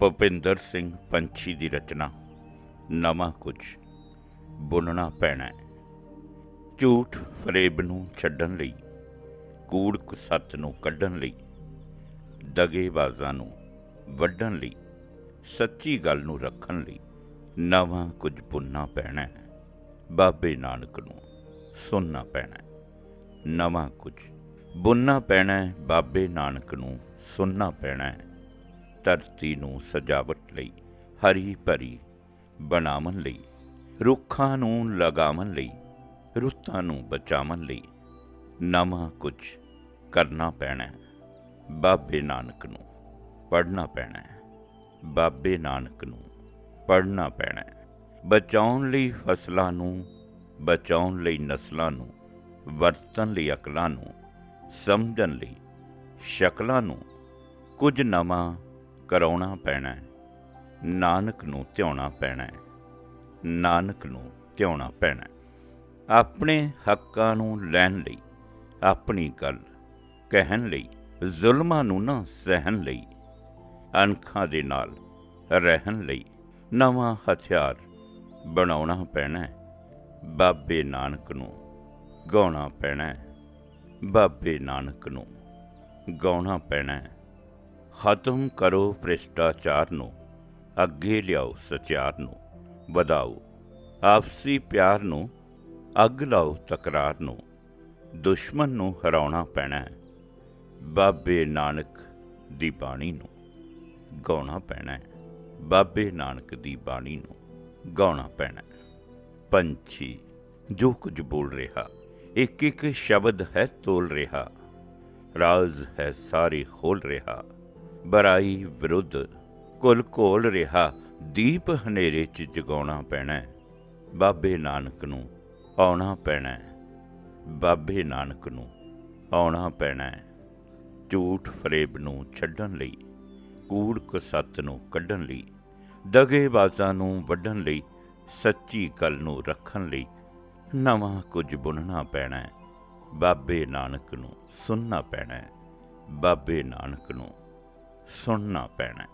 ਭੁਪਿੰਦਰ ਸਿੰਘ ਪੰਛੀ ਦੀ ਰਚਨਾ ਨਵਾਂ ਕੁਝ ਬੁਣਨਾ ਪੈਣਾ ਹੈ। ਝੂਠ ਫਰੇਬ ਨੂੰ ਛੱਡਣ ਲਈ ਕੂੜ ਕੁਸੱਤ ਨੂੰ ਕੱਢਣ ਲਈ ਦਗੇਬਾਜ਼ਾਂ ਨੂੰ ਵੱਢਣ ਲਈ ਸੱਚੀ ਗੱਲ ਨੂੰ ਰੱਖਣ ਲਈ ਨਵਾਂ ਕੁਝ ਬੁਣਨਾ ਪੈਣਾ ਹੈ। ਬਾਬੇ ਨਾਨਕ ਨੂੰ ਸੁਣਨਾ ਪੈਣਾ ਹੈ। ਨਵਾਂ ਕੁਝ ਬੁਣਨਾ ਪੈਣਾ ਹੈ, ਬਾਬੇ ਨਾਨਕ ਨੂੰ ਸੁਣਨਾ ਪੈਣਾ ਹੈ। ਧਰਤੀ ਨੂੰ ਸਜਾਵਟ ਲਈ, ਹਰੀ ਭਰੀ ਬਣਾਉਣ ਲਈ, ਰੁੱਖਾਂ ਨੂੰ ਲਗਾਉਣ ਲਈ, ਰੁੱਤਾਂ ਨੂੰ ਬਚਾਉਣ ਲਈ ਨਵਾਂ ਕੁਝ ਕਰਨਾ ਪੈਣਾ ਹੈ। ਬਾਬੇ ਨਾਨਕ ਨੂੰ ਪੜ੍ਹਨਾ ਪੈਣਾ ਹੈ। ਬਾਬੇ ਨਾਨਕ ਨੂੰ ਪੜ੍ਹਨਾ ਪੈਣਾ ਹੈ। ਬਚਾਉਣ ਲਈ ਫਸਲਾਂ ਨੂੰ, ਬਚਾਉਣ ਲਈ ਨਸਲਾਂ ਨੂੰ, ਵਰਤਣ ਲਈ ਅਕਲਾਂ ਨੂੰ, ਸਮਝਣ ਲਈ ਸ਼ਕਲਾਂ ਨੂੰ ਕੁਝ ਨਵਾਂ ਕਰਾਉਣਾ ਪੈਣਾ ਹੈ। ਨਾਨਕ ਨੂੰ ਧਿਆਉਣਾ ਪੈਣਾ ਹੈ। ਨਾਨਕ ਨੂੰ ਧਿਆਉਣਾ ਪੈਣਾ ਹੈ। ਆਪਣੇ ਹੱਕਾਂ ਨੂੰ ਲੈਣ ਲਈ, ਆਪਣੀ ਗੱਲ ਕਹਿਣ ਲਈ, ਜ਼ੁਲਮਾਂ ਨੂੰ ਨਾ ਸਹਿਣ ਲਈ, ਅਣਖਾਂ ਦੇ ਨਾਲ ਰਹਿਣ ਲਈ ਨਵਾਂ ਹਥਿਆਰ ਬਣਾਉਣਾ ਪੈਣਾ ਹੈ। ਬਾਬੇ ਨਾਨਕ ਨੂੰ ਗਾਉਣਾ ਪੈਣਾ ਹੈ। ਬਾਬੇ ਨਾਨਕ ਨੂੰ ਗਾਉਣਾ ਪੈਣਾ ਹੈ। ਖਤਮ ਕਰੋ ਭ੍ਰਿਸ਼ਟਾਚਾਰ ਨੂੰ ਅੱਗੇ ਲਿਆਓ ਸਚਿਆਰ ਨੂੰ ਵਧਾਓ, ਆਪਸੀ ਪਿਆਰ ਨੂੰ ਅੱਗ ਲਾਓ ਤਕਰਾਰ ਨੂੰ ਦੁਸ਼ਮਣ ਨੂੰ ਹਰਾਉਣਾ ਪੈਣਾ ਹੈ, ਬਾਬੇ ਨਾਨਕ ਦੀ ਬਾਣੀ ਨੂੰ ਗਾਉਣਾ ਪੈਣਾ ਹੈ, ਬਾਬੇ ਨਾਨਕ ਦੀ ਬਾਣੀ ਨੂੰ ਗਾਉਣਾ ਪੈਣਾ ਹੈ। ਪੰਛੀ, ਜੋ ਕੁਝ ਬੋਲ ਰਿਹਾ ਇੱਕ ਇੱਕ ਸ਼ਬਦ ਹੈ ਤੋਲ ਰਿਹਾ, ਰਾਜ਼ ਹੈ ਸਾਰੇ ਖੋਲ ਰਿਹਾ। ਬਰਾਈ ਵਿਰੁੱਧ ਕੁਲ ਘੋਲ ਰਿਹਾ ਦੀਪ ਹਨੇਰੇ ਚ ਜਗਾਉਣਾ ਪੈਣਾ ਬਾਬੇ ਨਾਨਕ ਨੂੰ ਆਉਣਾ ਪੈਣਾ ਬਾਬੇ ਨਾਨਕ ਨੂੰ ਆਉਣਾ ਪੈਣਾ ਝੂਠ ਫਰੇਬ ਨੂੰ ਛੱਡਣ ਲਈ ਕੂੜ ਕੁਸੱਤ ਨੂੰ ਕੱਢਣ ਲਈ, ਦਗੇਬਾਜ਼ਾਂ ਨੂੰ ਵੱਢਣ ਲਈ, ਸੱਚੀ ਗੱਲ ਨੂੰ ਰੱਖਣ ਲਈ ਨਵਾਂ ਕੁਝ ਬੁਣਨਾ ਪੈਣਾ ਬਾਬੇ ਨਾਨਕ ਨੂੰ ਸੁਣਨਾ ਪੈਣਾ ਬਾਬੇ ਨਾਨਕ ਨੂੰ ਸੁਣਨਾ ਪੈਣਾ